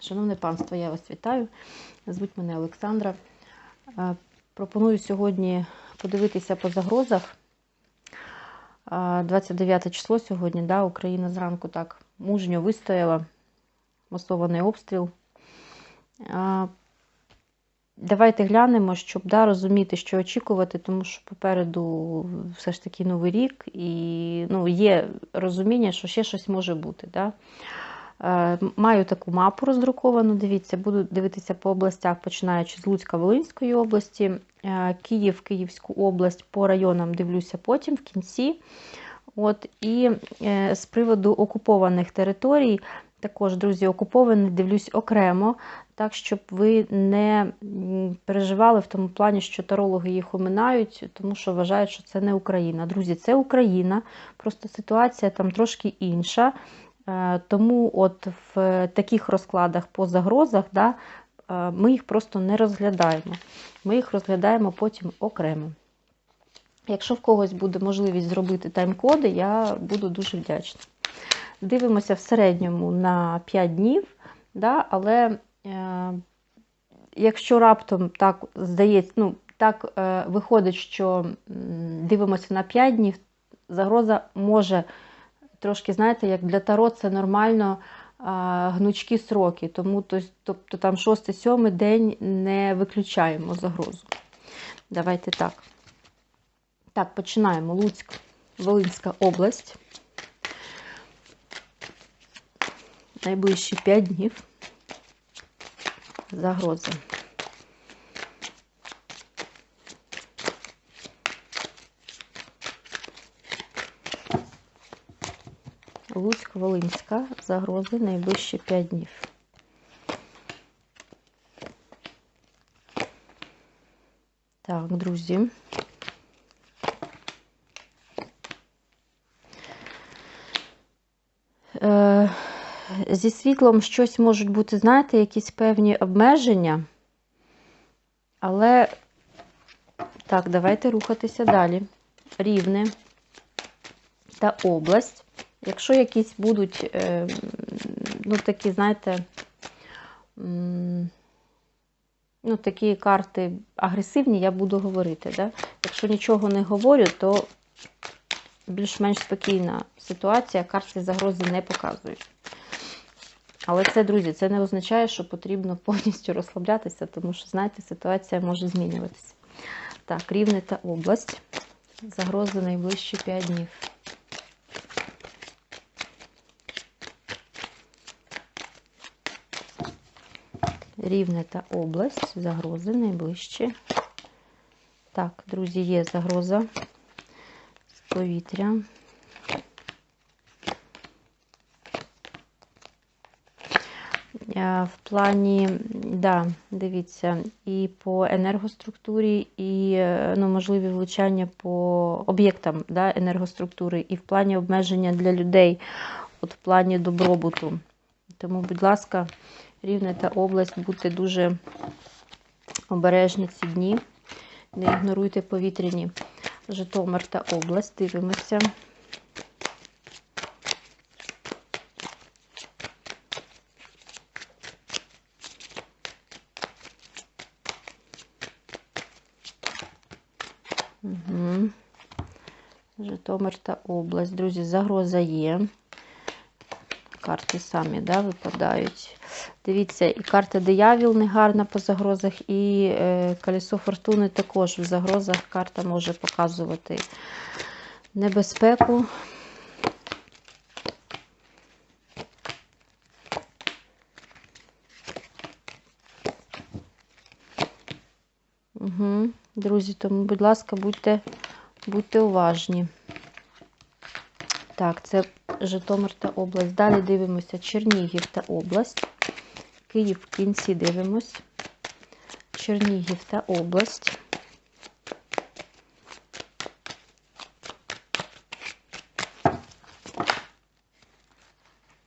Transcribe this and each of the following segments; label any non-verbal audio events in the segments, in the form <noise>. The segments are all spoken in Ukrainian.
Шановне панство, я вас вітаю. Звуть мене Олександра. Е, Пропоную сьогодні подивитися по загрозах. Е, 29 число сьогодні, да, Україна зранку так мужньо вистояла. Масований обстріл. Е, Давайте глянемо, щоб да, розуміти, що очікувати, тому що попереду все ж таки новий рік, і ну, є розуміння, що ще щось може бути. Да? Е, Маю таку мапу роздруковану. Дивіться, буду дивитися по областях, починаючи з Луцька Волинської області, е, Київ, Київську область, по районам дивлюся потім в кінці. От, І е, з приводу окупованих територій, також, друзі, окупованих дивлюсь окремо, так, щоб ви не переживали в тому плані, що тарологи їх оминають, тому що вважають, що це не Україна. Друзі, це Україна, просто ситуація там трошки інша. Е, Тому от в таких розкладах по загрозах да, е, ми їх просто не розглядаємо. Ми їх розглядаємо потім окремо. Якщо в когось буде можливість зробити тайм-коди, я буду дуже вдячна. Дивимося в середньому на 5 днів, да, але е, якщо раптом так здається, ну, так е, виходить, що дивимося на 5 днів, загроза може трошки, знаєте, як для Таро це нормально гнучкі сроки, тому то- тобто там 6-7 день не виключаємо загрозу. Давайте так. Так, починаємо. Луцьк, Волинська область. Найближчі 5 днів. Загроза. Луцьк, Волинська. Загрози найближчі 5 днів. Так, друзі. Е, Зі світлом щось можуть бути, знаєте, якісь певні обмеження. Але так, давайте рухатися далі. Рівне та область. Якщо якісь будуть, е, ну, такі, знаєте, ну, такі карти агресивні, я буду говорити. Да? Якщо нічого не говорю, то більш-менш спокійна ситуація, карти загрози не показують. Але це, друзі, це не означає, що потрібно повністю розслаблятися, тому що, знаєте, ситуація може змінюватися. Так, Рівне та область. Загрози найближчі 5 днів. Рівне та область. Загрози найближчі. Так, друзі, є загроза з повітря. Е, В плані, да, дивіться, і по енергоструктурі, і е, ну, можливі влучання по об'єктам да, енергоструктури, і в плані обмеження для людей, от в плані добробуту. Тому, будь ласка, Рівне та область, будьте дуже обережні ці дні. Не ігноруйте повітряні. Житомир та область. Дивимося. Угу. Житомир та область. Друзі, загроза є. Карти самі да, випадають. Дивіться, і карта диявіл негарна по загрозах, і е, колесо фортуни також в загрозах карта може показувати небезпеку. Угу. Друзі, тому, будь ласка, будьте, будьте уважні. Так, це Житомир та область. Далі дивимося Чернігів та область. Київ в кінці дивимось. Чернігів та область.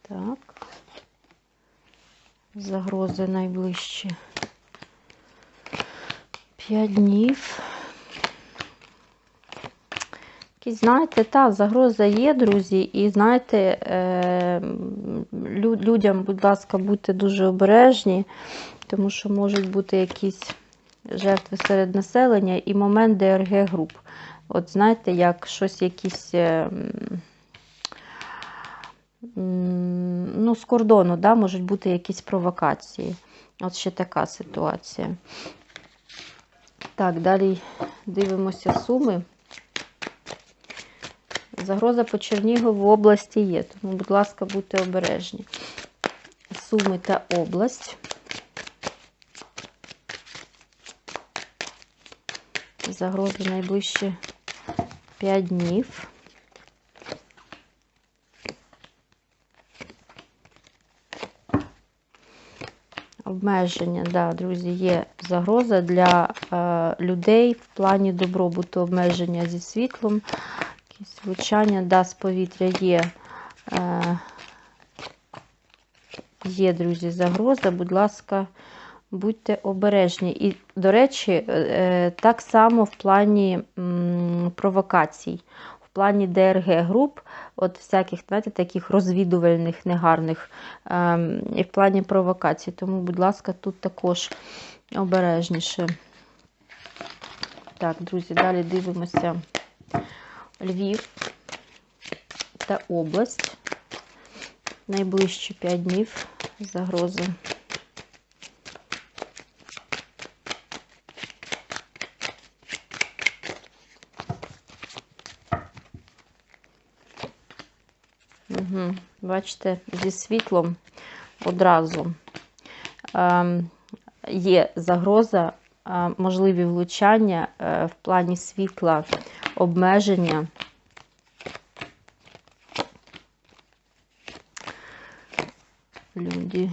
Так. Загрози найближчі. П'ять днів. Якісь, знаєте, та загроза є, друзі, і знаєте, е, людям, будь ласка, будьте дуже обережні, тому що можуть бути якісь жертви серед населення і момент ДРГ груп. От знаєте, як щось якісь. е, Ну, з кордону, да, можуть бути якісь провокації. От ще така ситуація. Так, далі дивимося суми. Загроза по Чернігову області є, тому, будь ласка, будьте обережні. Суми та область. Загроза найближчі 5 днів. Обмеження, да, друзі, є загроза для е, людей в плані добробуту, обмеження зі світлом, влучання, да, з повітря є. Е, є, друзі, загроза. Будь ласка, будьте обережні. І, до речі, е, так само в плані м, провокацій, в плані ДРГ груп, от всяких, знаєте, таких розвідувальних, негарних, ем, і в плані провокацій. Тому, будь ласка, тут також обережніше. Так, друзі, далі дивимося Львів та область. Найближчі 5 днів загрози. Угу. Бачите, зі світлом одразу ем, є загроза, е, можливі влучання е, в плані світла, обмеження. Люди.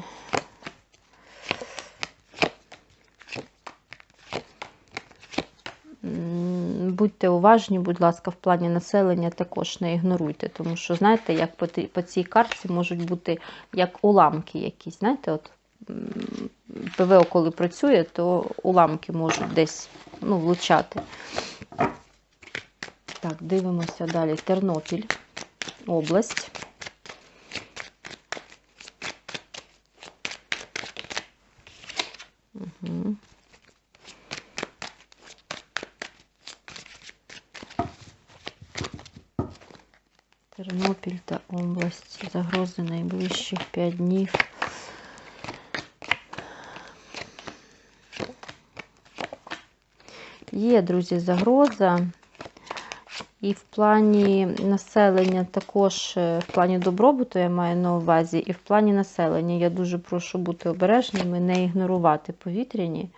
Будьте уважні, будь ласка, в плані населення також не ігноруйте, тому що, знаєте, як по, цій картці можуть бути як уламки якісь. Знаєте, от ПВО, коли працює, то уламки можуть десь ну, влучати. Так, дивимося далі. Тернопіль, область. Тернопіль та область. Загрози найближчих 5 днів. Є, друзі, загроза. І в плані населення також, е, в плані добробуту я маю на увазі, і в плані населення я дуже прошу бути обережними, не ігнорувати повітряні.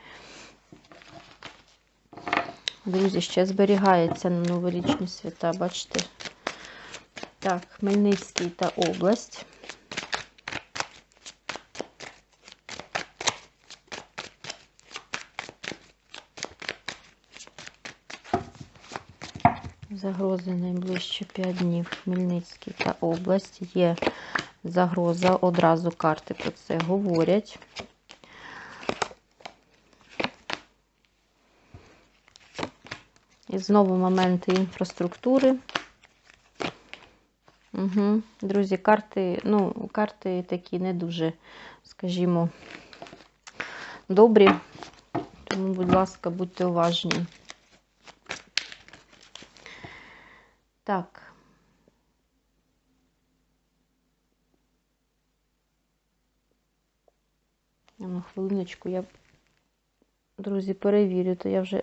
Друзі, ще зберігається на новорічні свята, бачите? Так, Хмельницький та область. Загрози найближчі 5 днів. Хмельницький та область. Є загроза. Одразу карти про це говорять. І знову моменти інфраструктури. Угу. Друзі, карти, ну, карти такі не дуже, скажімо, добрі. Тому, будь ласка, будьте уважні. Так. На хвилиночку я, друзі, перевірю, то я вже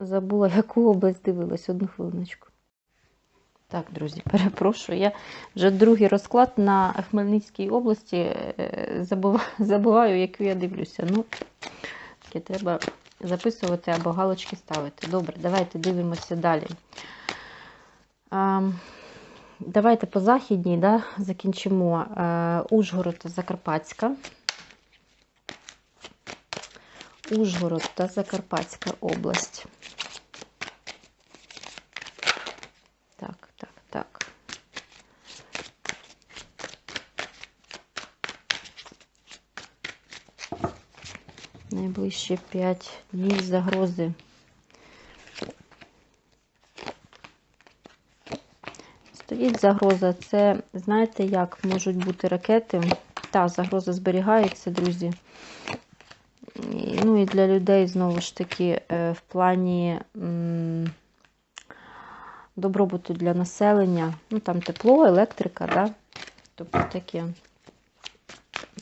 забула, <laughs> яку область дивилась. Одну хвилиночку. Так, друзі, <laughs> перепрошую. Я вже другий розклад на Хмельницькій області е, <laughs> забуваю, яку я дивлюся. Ну, таке треба записувати або галочки ставити. Добре, давайте дивимося далі. Давайте по західній да, закінчимо. Е, Ужгород та Закарпатська. Ужгород та Закарпатська область. Так, так, так. Найближчі 5 днів загрози. Стоїть загроза. Це, знаєте, як можуть бути ракети. Та, загроза зберігається, друзі. Ну і для людей, знову ж таки, е, в плані добробуту для населення. Ну, там тепло, електрика, да? тобто таке.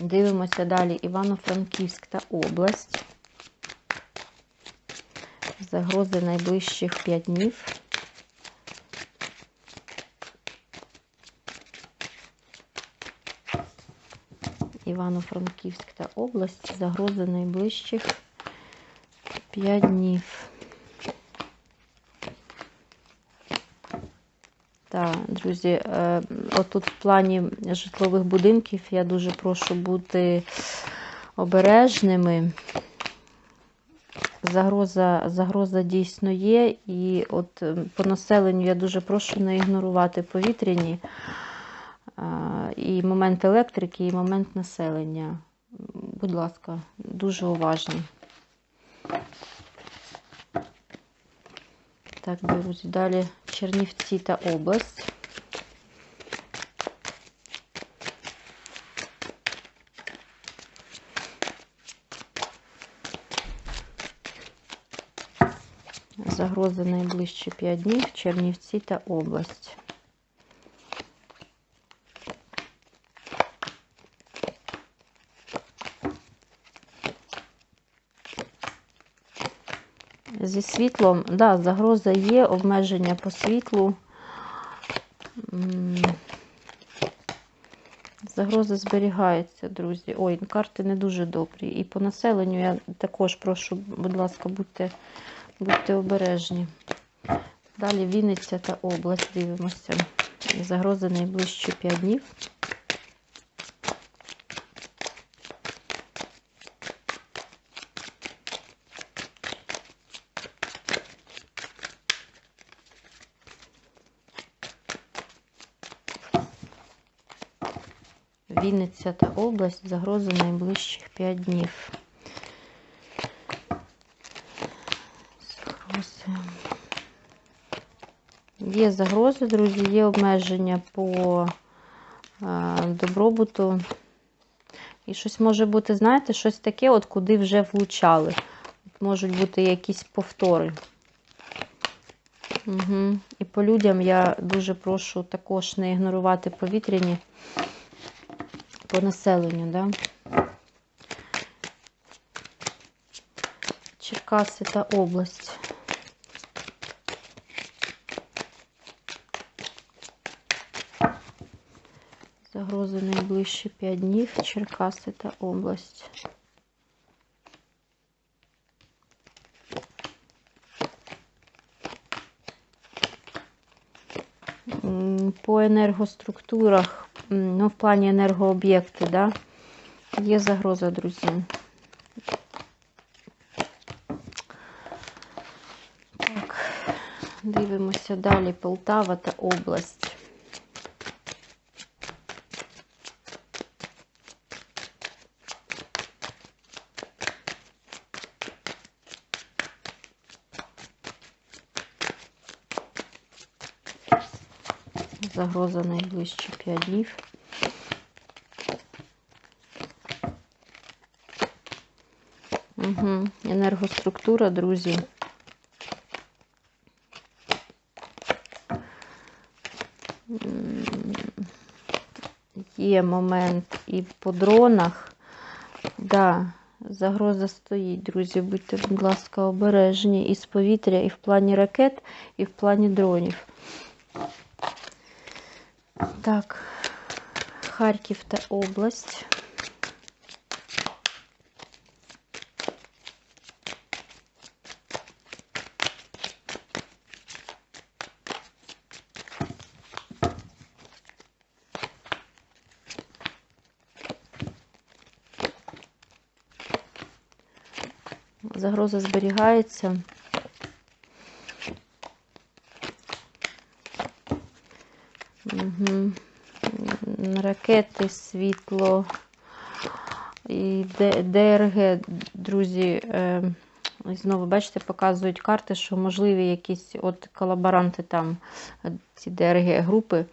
Дивимося далі. Івано-Франківськ та область. Загрози найближчих 5 днів. Івано-Франківськ та область. Загрози найближчих 5 днів. Так, друзі, е, отут в плані житлових будинків я дуже прошу бути обережними. Загроза, загроза дійсно є, і от е, по населенню я дуже прошу не ігнорувати повітряні і момент електрики, і момент населення. Будь ласка, дуже уважно. Так, друзі, далі Чернівці та область. Загроза найближчі 5 днів, Чернівці та область. Зі світлом, да, загроза є, обмеження по світлу. Загроза зберігається, друзі. Ой, карти не дуже добрі. І по населенню я також прошу, будь ласка, будьте, будьте обережні. Далі Вінниця та область дивимося. Загроза найближчі 5 днів. Вінниця та область. Загроза найближчих 5 днів. Загрози. Є загрози, друзі, є обмеження по е, добробуту. І щось може бути, знаєте, щось таке, от куди вже влучали. Можуть бути якісь повтори. Угу. І по людям я дуже прошу також не ігнорувати повітряні по населенню, да? Черкаси та область. Загрози найближчі 5 днів, Черкаси та область. По енергоструктурах, ну, в плані енергооб'єкти, да, є загроза, друзі. Так, дивимося далі. Полтава та область. Загроза найближчі 5 днів. Угу. Енергоструктура, друзі. Є момент і по дронах. Да, загроза стоїть, друзі. Будьте, будь ласка, обережні і з повітря, і в плані ракет, і в плані дронів. Так, Харків та область. Загроза зберігається. Угу. Ракети, світло і ДРГ, друзі, е, знову, бачите, показують карти, що можливі якісь от колаборанти там, е, ці ДРГ-групи,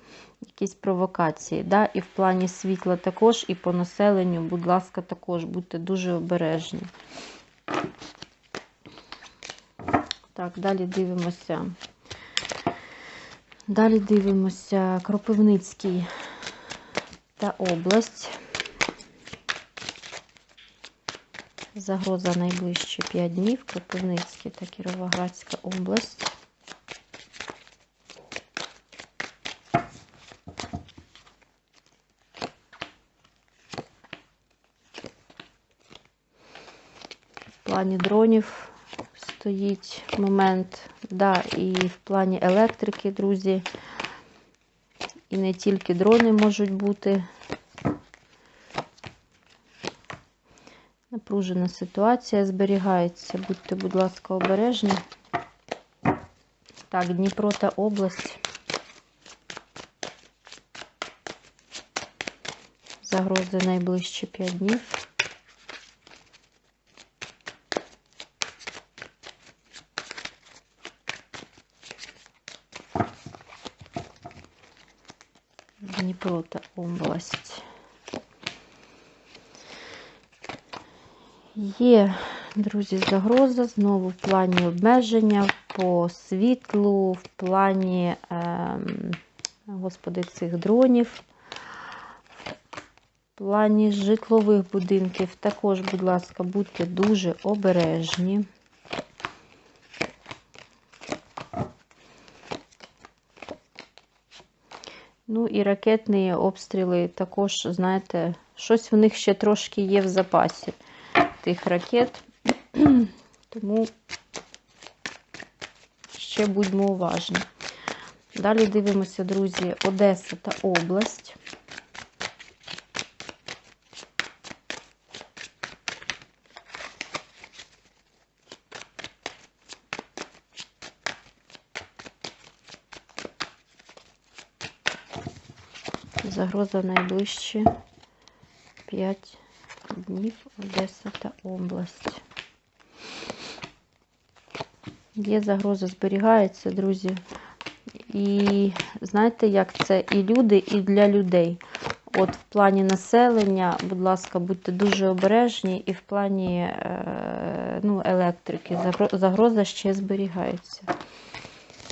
якісь провокації. Да? І в плані світла також, і по населенню, будь ласка, також будьте дуже обережні. Так, далі дивимося. Далі дивимося Кропивницький та область. Загроза найближчі 5 днів. Кропивницький та Кіровоградська область. В плані дронів стоїть момент, да, і в плані електрики, друзі. І не тільки дрони можуть бути. Напружена ситуація зберігається. Будьте, будь ласка, обережні. Так, Дніпро та область. Загрози найближчі 5 днів. Дніпро область. Є, друзі, загроза знову в плані обмеження по світлу, в плані, е, господи, цих дронів, в плані житлових будинків. Також, будь ласка, будьте дуже обережні. І ракетні обстріли також, знаєте, щось в них ще трошки є в запасі тих ракет. <clears throat> Тому ще будьмо уважні. Далі дивимося, друзі, Одеса та область. Загроза найближчі 5 днів Одеса та область. Є загроза, зберігається, друзі. І знаєте, як це і люди, і для людей. От в плані населення, будь ласка, будьте дуже обережні, і в плані е, ну, електрики загроза ще зберігається.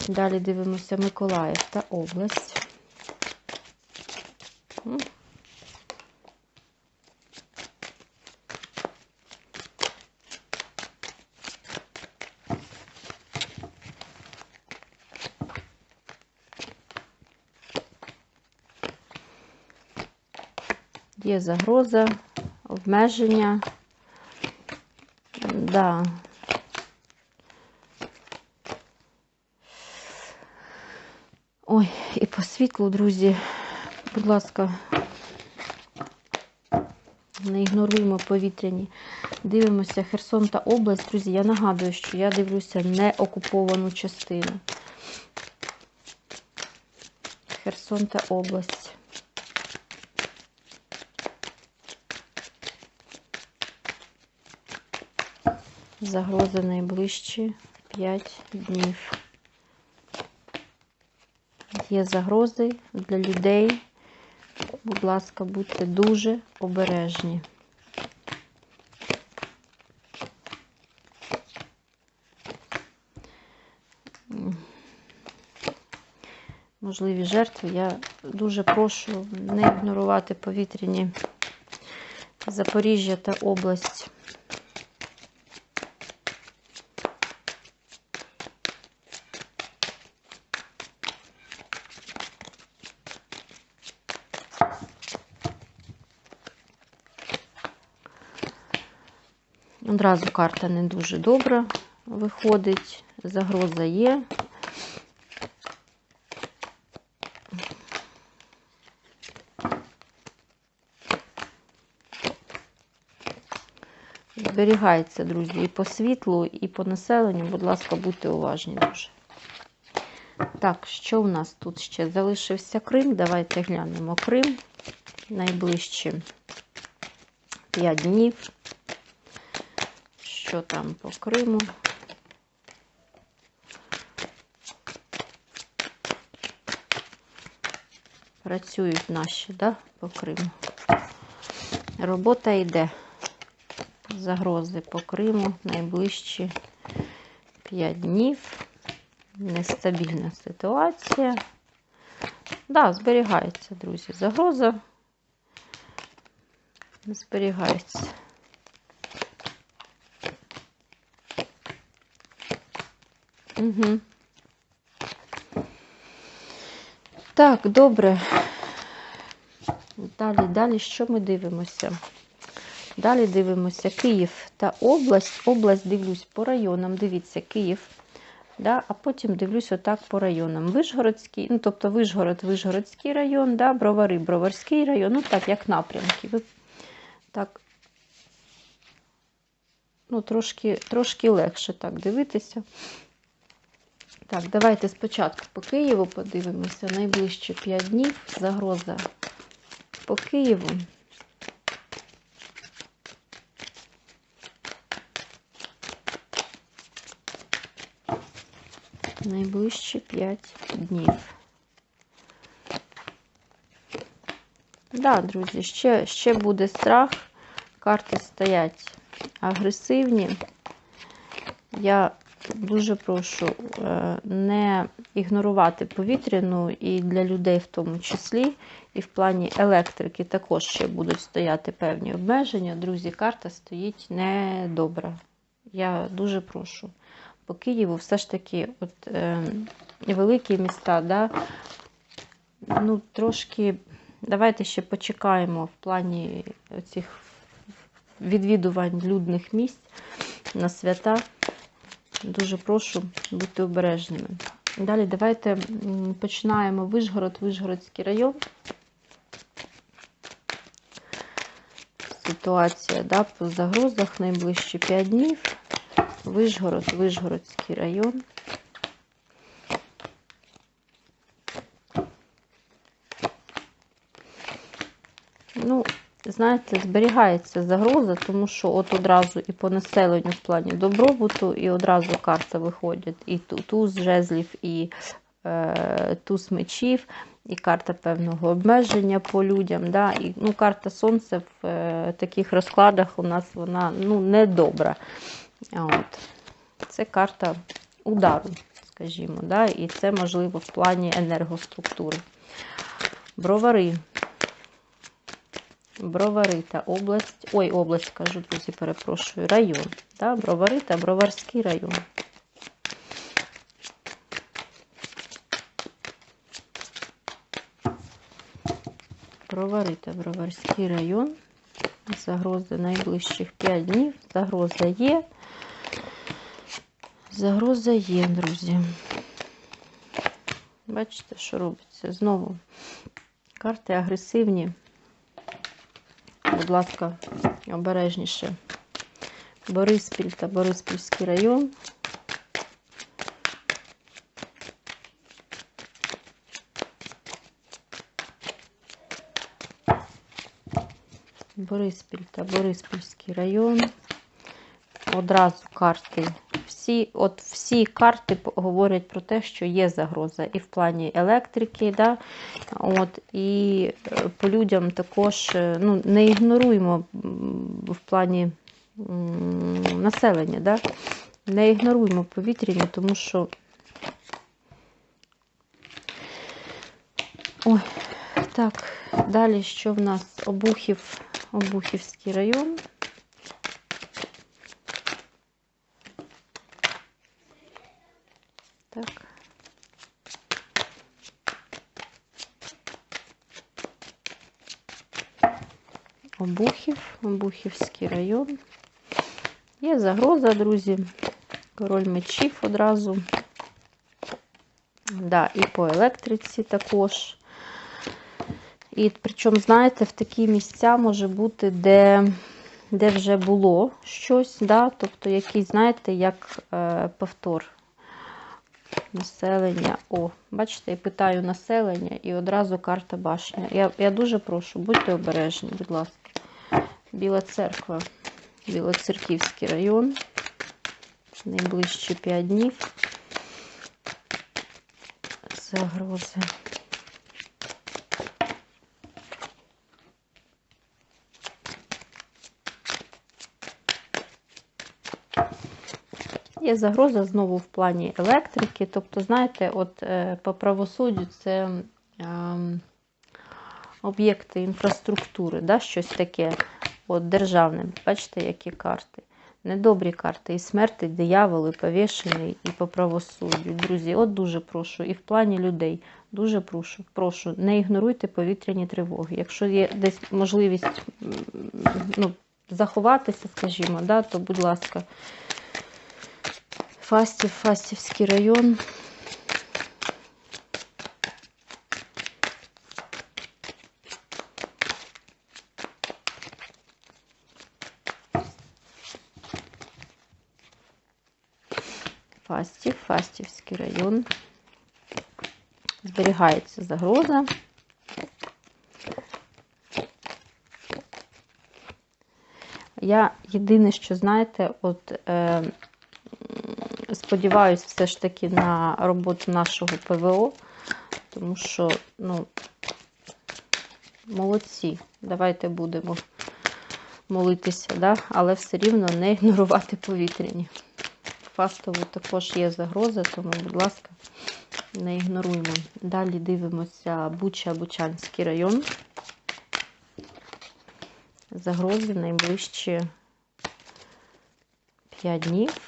Далі дивимося Миколаїв та область. Є загроза, обмеження. Да. Ой, і по світлу, друзі, будь ласка, не ігноруємо повітряні. Дивимося Херсон та область. Друзі, я нагадую, що я дивлюся не окуповану частину. Херсон та область. Загроза найближчі 5 днів. Є загрози для людей. Будь ласка, будьте дуже обережні. Можливі жертви. Я дуже прошу не ігнорувати повітряні Запоріжжя та область. Одразу карта не дуже добра виходить, загроза є. Зберігається, друзі, і по світлу, і по населенню, будь ласка, будьте уважні дуже. Так, що у нас тут ще? Залишився Крим. Давайте глянемо Крим. Найближчі 5 днів що там по Криму. Працюють наші, да, по Криму. Робота йде. Загрози по Криму найближчі 5 днів. Нестабільна ситуація. Да, зберігається, друзі. Загроза зберігається. Угу. Так, добре. Далі, далі, що ми дивимося? Далі дивимося Київ та область. Область дивлюсь по районам. Дивіться, Київ. Да, а потім дивлюсь отак по районам. Вишгородський, ну тобто Вишгород, Вишгородський район, да, Бровари, Броварський район, ну так, як напрямки. Так, ну, трошки, трошки легше так дивитися. Так, давайте спочатку по Києву подивимося. Найближчі 5 днів загроза по Києву. Найближчі 5 днів. Да, друзі, ще, ще буде страх. Карти стоять агресивні. Я дуже прошу е, не ігнорувати повітряну і для людей в тому числі, і в плані електрики також ще будуть стояти певні обмеження. Друзі, карта стоїть недобра. Я дуже прошу. По Києву все ж таки от, е, великі міста, да, ну, трошки, давайте ще почекаємо в плані цих відвідувань людних місць на свята. Дуже прошу бути обережними. Далі давайте починаємо Вижгород, Вижгородський район. Ситуація да, по загрозах найближчі 5 днів. Вижгород, Вижгородський район. Ну, знаєте, зберігається загроза, тому що от одразу і по населенню в плані добробуту, і одразу карта виходять і туз жезлів, і е, туз мечів, і карта певного обмеження по людям. Да? І, ну, Карта Сонця в е, таких розкладах у нас вона ну, не добра. От. Це карта удару, скажімо, да? і це можливо в плані енергоструктури. Бровари. Бровари та область, ой, область, кажу, друзі, перепрошую, район. Да? Бровари та Броварський район. Бровари та Броварський район. Загроза найближчих 5 днів. Загроза є. Загроза є, друзі. Бачите, що робиться? Знову карти агресивні. Будь ласка, обережніше. Бориспіль та Бориспільський район. Бориспіль та Бориспільський район. Одразу карти. Всі, от всі карти говорять про те, що є загроза і в плані електрики, да? от, і по людям також ну, не ігноруємо в плані населення, да? не ігноруємо повітряні, тому що Ой, так, далі що в нас? Обухів, Обухівський район. Так. Обухів, Обухівський район. Є загроза, друзі. Король мечів одразу. Да, і по електриці також. І причому, знаєте, в такі місця може бути, де де вже було щось, да? тобто якийсь, знаєте, як е, повтор населення. О, бачите, я питаю населення і одразу карта башня. Я, я дуже прошу, будьте обережні, будь ласка. Біла церква, Білоцерківський район. найближчі 5 днів. Загрози. Є загроза знову в плані електрики. Тобто, знаєте, от е, по правосуддю це ем, об'єкти інфраструктури, да, щось таке от, державне. Бачите, які карти. Недобрі карти. І смерти, і диявол, і повішений, і по правосуддю. Друзі, от дуже прошу. І в плані людей. Дуже прошу, прошу, не ігноруйте повітряні тривоги. Якщо є десь можливість ну, заховатися, скажімо, да, то будь ласка. Фастів, Фастівський район. Фастів, район. Зберігається загроза. Я єдине, що знаєте, от е, сподіваюся все ж таки на роботу нашого ПВО, тому що, ну, молодці, давайте будемо молитися, да? але все рівно не ігнорувати повітряні. Фастово також є загроза, тому, будь ласка, не ігноруємо. Далі дивимося Буча, Бучанський район. Загрози найближчі 5 днів.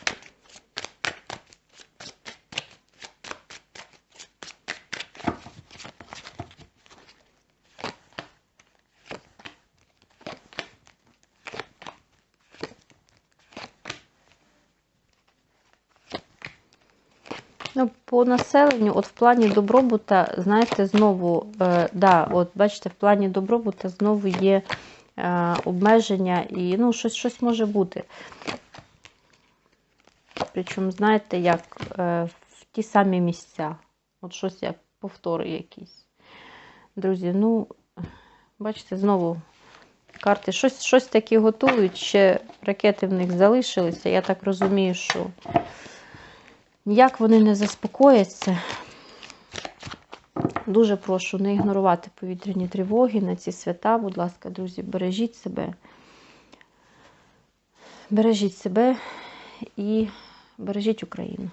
Ну, по населенню, от в плані добробута, знаєте, знову, е, да, от бачите, в плані добробута знову є е, обмеження і ну, щось, щось може бути. Причому, знаєте, як е, в ті самі місця. От щось як повтори якісь. Друзі, ну, бачите, знову карти щось, щось таке готують, ще ракети в них залишилися. Я так розумію, що ніяк вони не заспокояться. Дуже прошу не ігнорувати повітряні тривоги на ці свята. Будь ласка, друзі, бережіть себе. Бережіть себе і бережіть Україну.